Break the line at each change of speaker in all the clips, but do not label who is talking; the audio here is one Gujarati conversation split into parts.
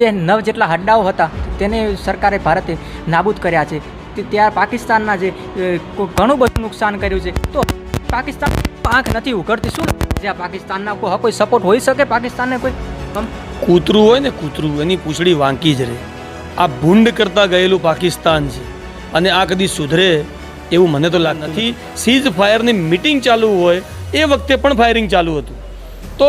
જે નવ જેટલા હડ્ડાઓ હતા તેને સરકારે ભારતે નાબૂદ કર્યા છે. ત્યાં પાકિસ્તાનના જે ઘણું બધું નુકસાન કર્યું છે. તો પાકિસ્તાન પાંખ નથી ઉઘડતી. શું જ્યાં પાકિસ્તાનના કોઈ કોઈ સપોર્ટ હોઈ શકે પાકિસ્તાનને કોઈ? આમ
કૂતરું હોય ને કૂતરું એની પૂંછડી વાંકી જ રહે. આ ભૂંડ કરતા ગયેલું પાકિસ્તાન છે. અને આ કદી સુધરે એવું મને તો લાગ નથી. સીઝ ફાયરની મિટિંગ ચાલુ હોય એ વખતે પણ ફાયરિંગ ચાલુ હતું. તો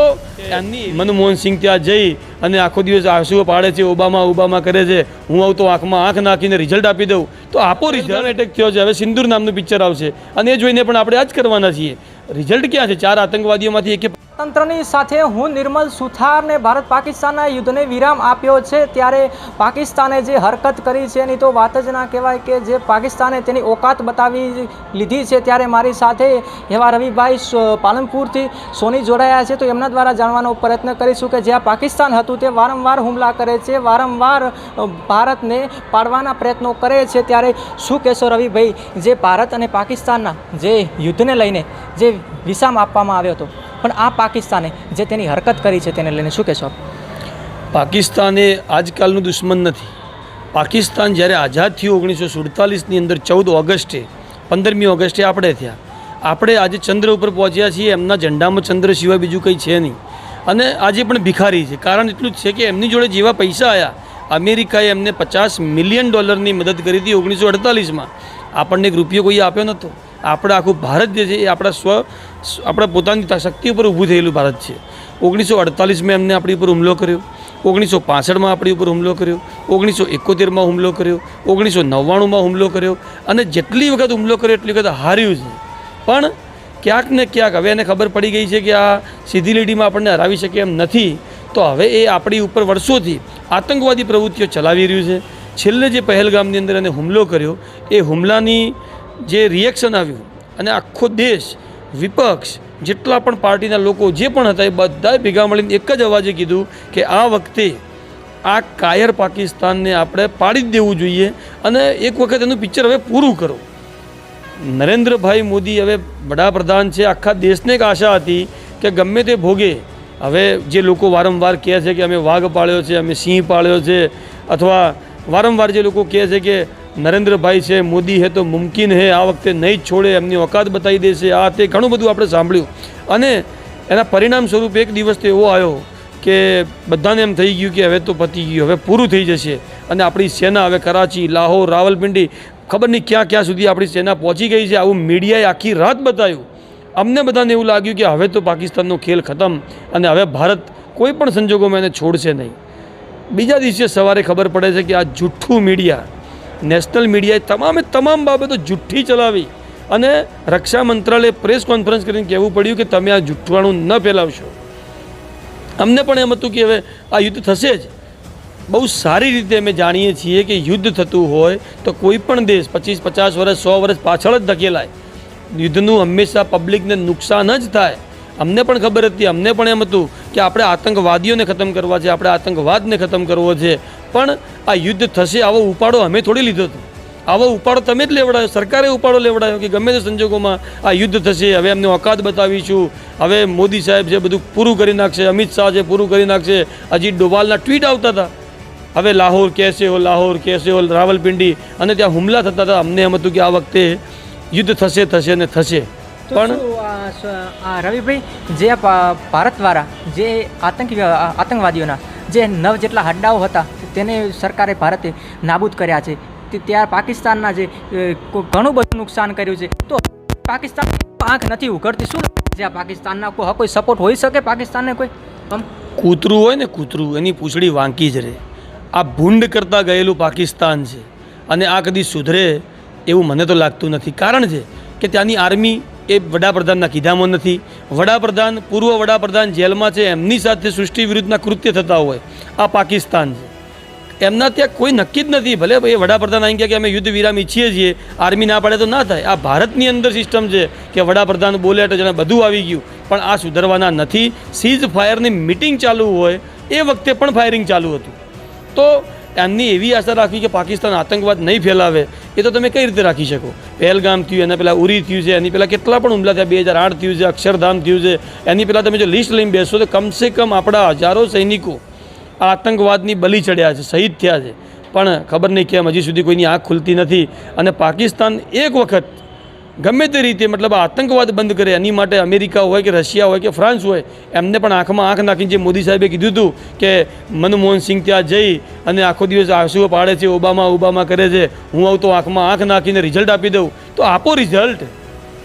એમની મનમોહન સિંહ ત્યાં જઈ અને આખો દિવસ આંસુઓ પાડે છે ઓબામા ઓબામા કરે છે હું આવું તો આંખમાં આંખ નાખીને રિઝલ્ટ આપી દઉં. તો આપો રિઝલ્ટ એટેક થયો છે. હવે સિંદૂર નામનું પિક્ચર આવશે. અને એ જોઈને પણ આપણે આ જ કરવાના છીએ. રિઝલ્ટ ક્યાં છે? ચાર આતંકવાદીઓમાંથી એક
તંત્રની સાથે હું નિર્મલ સુથારને ભારત પાકિસ્તાનના યુદ્ધને વિરામ આપ્યો છે, ત્યારે પાકિસ્તાને જે હરકત કરી છે એની તો વાત જ ના કહેવાય કે જે પાકિસ્તાને તેની ઓકાત બતાવી લીધી છે, ત્યારે મારી સાથે એવા રવિભાઈ પાલનપુરથી સોની જોડાયા છે, તો એમના દ્વારા જાણવાનો પ્રયત્ન કરીશું કે જ્યાં પાકિસ્તાન હતું તે વારંવાર હુમલા કરે છે, વારંવાર ભારતને પાડવાના પ્રયત્નો કરે છે, ત્યારે શું કહેશો રવિભાઈ, જે ભારત અને પાકિસ્તાનના જે યુદ્ધને લઈને જે વિસામ આપવામાં આવ્યો હતો? પણ આ પાકિસ્તાને જે તેની હરકત કરી છે તેને લઈને શું કહેશો
પાકિસ્તાન એ આજકાલનું દુશ્મન નથી. પાકિસ્તાન જ્યારે આઝાદ થયું ઓગણીસો સુડતાલીસની અંદર ચૌદ ઓગસ્ટે, પંદરમી ઓગસ્ટે આપણે થયા. આપણે આજે ચંદ્ર ઉપર પહોંચ્યા છીએ, એમના ઝંડામાં ચંદ્ર સિવાય બીજું કંઈ છે નહીં. અને આજે પણ ભિખારી છે. કારણ એટલું જ છે કે એમની જોડે જેવા પૈસા આવ્યા અમેરિકાએ એમને પચાસ મિલિયન ડોલરની મદદ કરી હતી ઓગણીસો અડતાલીસમાં આપણને એક રૂપિયો કોઈ આપ્યો નહોતો. આપણે આખું ભારત જે છે એ આપણા સ્વ આપણા પોતાની શક્તિ ઉપર ઊભું થયેલું ભારત છે. ઓગણીસો અડતાલીસમાં એમને આપણી ઉપર હુમલો કર્યો. ઓગણીસો પાસઠમાં આપણી ઉપર હુમલો કર્યો. ઓગણીસો એકોતેરમાં હુમલો કર્યો. ઓગણીસો નવ્વાણુંમાં હુમલો કર્યો. અને જેટલી વખત હુમલો કર્યો, એટલી વખત હાર્યું છે. પણ ક્યાંક ને ક્યાંક હવે એને ખબર પડી ગઈ છે કે આ સીધી લીટીમાં આપણને હરાવી શકે એમ નથી. તો હવે એ આપણી ઉપર વર્ષોથી આતંકવાદી પ્રવૃત્તિઓ ચલાવી રહ્યું છે. છેલ્લે જે પહેલગામની અંદર એને હુમલો કર્યો, એ હુમલાની જે રિએક્શન આવ્યું અને આખો દેશ, વિપક્ષ, જેટલા પણ પાર્ટીના લોકો જે પણ હતા એ બધાએ ભેગા મળીને એક જ અવાજે કીધું કે આ વખતે આ કાયર પાકિસ્તાનને આપણે પાડી જ દેવું જોઈએ અને એક વખત એનું પિક્ચર હવે પૂરું કરો. નરેન્દ્રભાઈ મોદી હવે વડાપ્રધાન છે, આખા દેશને એક આશા હતી કે ગમે તે ભોગે, હવે જે લોકો વારંવાર કહે છે કે અમે વાઘ પાળ્યો છે, અમે સિંહ પાળ્યો છે, અથવા વારંવાર જે લોકો કહે છે કે નરેન્દ્રભાઈ છે, મોદી હે તો મુમકિન હે, આ વખતે નહીં છોડે, એમની ઓકાત બતાવી દેશે, આ તે ઘણું બધું આપણે સાંભળ્યું. અને એના પરિણામ સ્વરૂપે એક દિવસ તો એવો આવ્યો કે બધાને એમ થઈ ગયું કે હવે તો પતી ગયું, હવે પૂરું થઈ જશે. અને આપણી સેના હવે કરાચી, લાહોર, રાવલપિંડી, ખબર નહીં ક્યાં ક્યાં સુધી આપણી સેના પહોંચી ગઈ છે, આવું મીડિયાએ આખી રાત બતાવ્યું. અમને બધાને એવું લાગ્યું કે હવે તો પાકિસ્તાનનો ખેલ ખતમ અને હવે ભારત કોઈ પણ સંજોગોમાં એને છોડશે નહીં. બીજા દિવસે સવારે ખબર પડે છે કે આ જુઠ્ઠું મીડિયા નેશનલ મીડિયાએ તમામે તમામ બાબતો જુઠ્ઠી ચલાવી અને રક્ષા મંત્રાલયે પ્રેસ કોન્ફરન્સ કરીને કહેવું પડ્યું કે તમે આ જુઠ્ઠવાણું ન ફેલાવશો. અમને પણ એમ હતું કે હવે આ યુદ્ધ થશે જ. બહુ સારી રીતે અમે જાણીએ છીએ કે યુદ્ધ થતું હોય તો કોઈ પણ દેશ પચીસ, પચાસ વર્ષ, સો વર્ષ પાછળ જ ધકેલાય. યુદ્ધનું હંમેશા પબ્લિકને નુકસાન જ થાય. અમને પણ ખબર હતી, અમને પણ એમ હતું કે આપણે આતંકવાદીઓને ખતમ કરવા છે, આપણે આતંકવાદને ખતમ કરવો છે. પણ આ યુદ્ધ થશે આવો ઉપાડો અમે થોડી લીધો હતો. આવો ઉપાડો તમે જ લેવડાયો સરકારે ઉપાડો લેવડાયો કે ગમે તે સંજોગોમાં આ યુદ્ધ થશે હવે એમને ઓકાત બતાવીશું હવે મોદી સાહેબ છે બધું પૂરું કરી નાખશે અમિત શાહ છે પૂરું કરી નાખશે હજી ડોવાલના ટ્વીટ આવતા હતા. હવે લાહોર કેસે હો લાહોર કેસે હો રાવલપિંડી અને ત્યાં હુમલા થતા હતા. અમને એમ હતું કે આ વખતે યુદ્ધ થશે થશે ને થશે. પણ
આ રવિભાઈ જે ભારત દ્વારા જે આતંકી આતંકવાદીઓના જે નવ જેટલા હડ્ડાઓ હતા, તેને સરકારે ભારતે નાબૂદ કર્યા છે. ત્યાં પાકિસ્તાનના જે ઘણું બધું નુકસાન કર્યું છે. તો પાકિસ્તાન આંખ નથી ઉઘડતી. શું જ્યાં પાકિસ્તાનના કોઈ સપોર્ટ હોઈ શકે પાકિસ્તાનને કોઈ?
કૂતરું હોય ને કૂતરું, એની પૂંછડી વાંકી જ રહે. આ ભૂંડ કરતાં ગયેલું પાકિસ્તાન છે. અને આ કદી સુધરે એવું મને તો લાગતું નથી. કારણ છે કે ત્યાંની આર્મી એ વડાપ્રધાનના કીધામાં નથી. વડાપ્રધાન, પૂર્વ વડાપ્રધાન જેલમાં છે, એમની સાથે સૃષ્ટિ વિરુદ્ધના કૃત્ય થતા હોય. આ પાકિસ્તાન છે. એમના ત્યાં કોઈ નક્કી જ નથી. ભલે એ વડાપ્રધાન આવી ગયા કે અમે યુદ્ધ વિરામ ઈચ્છીએ છીએ, આર્મી ના પાડે તો ના થાય. આ ભારતની અંદર સિસ્ટમ છે કે વડાપ્રધાન બોલે એટલે જેને બધું આવી ગયું. પણ આ સુધરવાના નથી. સીઝ ફાયરની મિટિંગ ચાલુ હોય. એ વખતે પણ ફાયરિંગ ચાલુ હતું. તો એમની એવી આશા રાખવી કે પાકિસ્તાન આતંકવાદ નહીં ફેલાવે, એ તો તમે કઈ રીતે રાખી શકો? પહેલગામ થયું, એના પહેલાં ઉરી થયું છે, એની પહેલાં કેટલા પણ હુમલા થયા, બે હજાર આઠ થયું છે, અક્ષરધામ થયું છે, એની પહેલાં તમે જો લિસ્ટ લઈને બેસો તો કમસે કમ આપણા હજારો સૈનિકો આતંકવાદની બલી ચડ્યા છે, શહીદ થયા છે. પણ ખબર નહીં કેમ, હજી સુધી કોઈની આંખ ખુલતી નથી. અને પાકિસ્તાન એક વખત ગમે તે રીતે, મતલબ આતંકવાદ બંધ કરે, એની માટે અમેરિકા હોય કે રશિયા હોય કે ફ્રાન્સ હોય, એમને પણ આંખમાં આંખ નાખીને જે મોદી સાહેબે કીધું હતું કે મનમોહન સિંહ ત્યાં જઈ અને આખો દિવસ આંસુઓ પાડે છે, ઓબામા ઓબામા કરે છે, હું આવું તો આંખમાં આંખ નાખીને રિઝલ્ટ આપી દઉં. તો આપો રિઝલ્ટ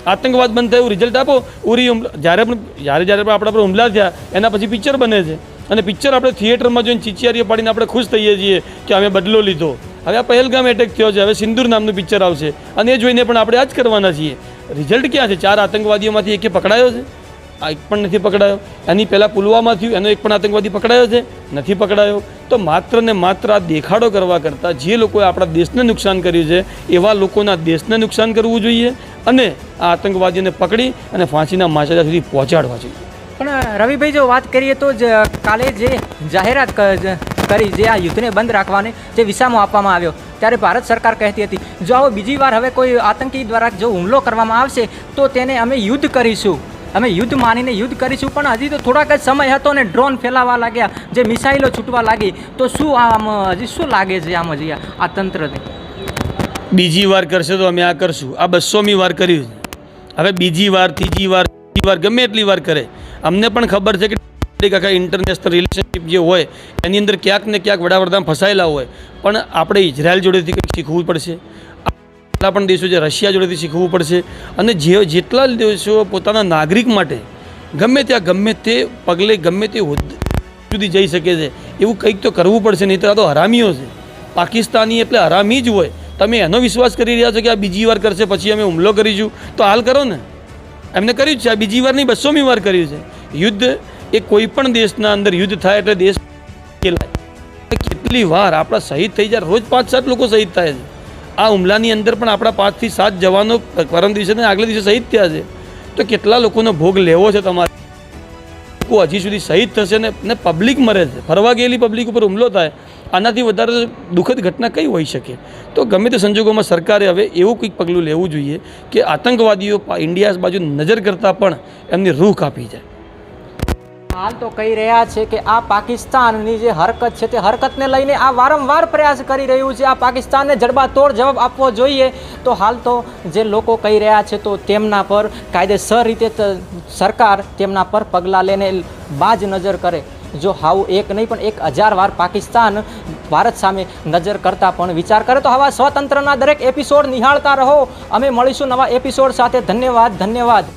આતંકવાદ બંધ થાય રિઝલ્ટ આપો. ઉરી જ્યારે પણ, જ્યારે જ્યારે પણ આપણા પર હુમલા થયા, એના પછી પિક્ચર બને છે. અને પિક્ચર આપણે થિયેટરમાં જોઈને ચીચિયારીઓ પાડીને આપણે ખુશ થઈએ છીએ કે અમે બદલો લીધો. હવે આ પહેલગામ એટેક થયો છે. હવે સિંદૂર નામનું પિક્ચર આવશે. અને એ જોઈને પણ આપણે આ જ કરવાના છીએ. રિઝલ્ટ ક્યાં છે? ચાર આતંકવાદીઓમાંથી એકે પકડાયો છે? આ એક પણ નથી પકડાયો. એની પહેલાં પુલવામા થયું, એનો એક પણ આતંકવાદી પકડાયો છે. નથી પકડાયો. તો માત્ર ને માત્ર આ દેખાડો કરવા કરતાં જે લોકોએ આપણા દેશને નુકસાન કર્યું છે, એવા લોકોના દેશને નુકસાન કરવું જોઈએ અને આ આતંકવાદીઓને પકડી અને ફાંસીના માછલા સુધી પહોંચાડવા જોઈએ.
પણ રવિભાઈ, જો વાત કરીએ તો જ કાલે જે જાહેરાત કરી જે આ યુદ્ધને બંધ રાખવાને જે વિસામો આપવામાં આવ્યો. ત્યારે ભારત સરકાર કહેતી હતી, જો આવો બીજી વાર હવે કોઈ આતંકી દ્વારા જો હુમલો કરવામાં આવશે, તો તેને અમે યુદ્ધ કરીશું. અમે યુદ્ધ માનીને યુદ્ધ કરીશું. પણ હજી તો થોડાક જ સમય હતો ને ડ્રોન ફેલાવા લાગ્યા, જે મિસાઇલો છૂટવા લાગી. તો શું આમ, હજી શું લાગે છે આમ હજી આ- તંત્રને?
બીજી વાર કરશે તો અમે આ કરશું. આ બસોમી વાર કર્યું હવે બીજી વાર, ત્રીજી વાર ત્રીજી વાર ગમે એટલી વાર કરે. અમને પણ ખબર છે કે કાકા ઇન્ટરનેશનલ રિલેશનશિપ જે હોય, એની અંદર ક્યાંક ને ક્યાંક વડાપ્રધાન ફસાયેલા હોય, પણ આપણે ઇઝરાયલ જોડેથી કંઈક શીખવું પડશે. એટલા પણ દેશો છે રશિયા જોડેથી શીખવું પડશે. અને જે જેટલા દેશો પોતાના નાગરિક માટે ગમે ત્યાં ગમે તે પગલે ગમે તે સુધી જઈ શકે છે, એવું કંઈક તો કરવું પડશે, નહીં તો આ તો હરામીઓ છે. પાકિસ્તાની એટલે હરામી જ હોય. તમે એનો વિશ્વાસ કરી રહ્યા છો કે આ બીજી વાર કરશે, પછી અમે હુમલો કરીશું? તો હાલ કરો ને. એમને કર્યું છે, આ બીજી વાર નહીં, બસોમી વાર કર્યું છે. યુદ્ધ એ કોઈ પણ દેશના અંદર યુદ્ધ થાય એટલે દેશ કેટલી વાર આપણા શહીદ થઈ જાય. રોજ પાંચ સાત લોકો શહીદ થાય છે. આ હુમલાની અંદર પણ આપણા પાંચથી સાત જવાનો પરમ દિવસે ને આગલા દિવસે શહીદ થયા છે. તો કેટલા લોકોનો ભોગ લેવો છે તમારે? લોકો હજી સુધી શહીદ થશે ને પબ્લિક મરે છે. ફરવા ગયેલી પબ્લિક ઉપર હુમલો થાય, આનાથી વધારે દુઃખદ ઘટના કઈ હોઈ શકે? તો ગમે તે સંજોગોમાં સરકારે હવે એવું કંઈક પગલું લેવું જોઈએ કે આતંકવાદીઓ ઇન્ડિયા બાજુ નજર કરતાં પણ એમની રૂહ કાપી જાય.
હાલ તો કહી રહ્યા છે કે આ પાકિસ્તાનની જે હરકત છે તે હરકતને લઈને આ વારંવાર પ્રયાસ કરી રહ્યું છે. આ પાકિસ્તાનને જડબાતોડ જવાબ આપવો જોઈએ. તો હાલ તો જે લોકો કહી રહ્યા છે તો તેમના પર કાયદેસર રીતે સરકાર તેમના પર પગલાં લઈને બાજ નજર કરે. જો હાવું એક નહીં પણ એક હજાર વાર પાકિસ્તાન ભારત સામે નજર કરતા પણ વિચાર કરે તો આવા સ્વતંત્રના દરેક એપિસોડ નિહાળતા રહો. અમે મળીશું નવા એપિસોડ સાથે. ધન્યવાદ ધન્યવાદ.